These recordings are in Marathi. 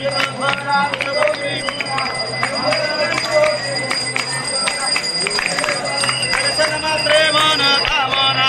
Ramana Ramana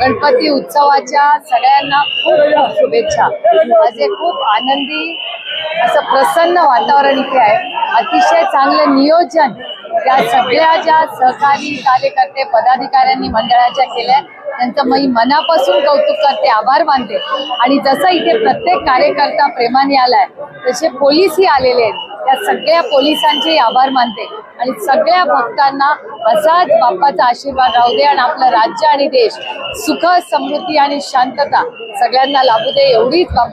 गणपती उत्सवाच्या सगळ्यांना खूप शुभेच्छा. आज खूप आनंदी असं प्रसन्न वातावरण इथे आहे. अतिशय चांगलं नियोजन या सगळ्या ज्या सहकारी कार्यकर्ते पदाधिकाऱ्यांनी मंडळाच्या केल्या त्यांचं मी मनापासून कौतुक करते आभार मानते. आणि जसं इथे प्रत्येक कार्यकर्ता प्रेमाने आलाय तसे पोलीसही आलेले आहेत. त्या सगळ्या पोलिसांचे आभार मानते. आणि सगळ्या भक्तांना असाच बाप्पाचा आशीर्वाद राहू दे आणि आपलं राज्य आणि देश सुख समृद्धी आणि शांतता सगळ्यांना लाभू दे एवढीच बाप्पा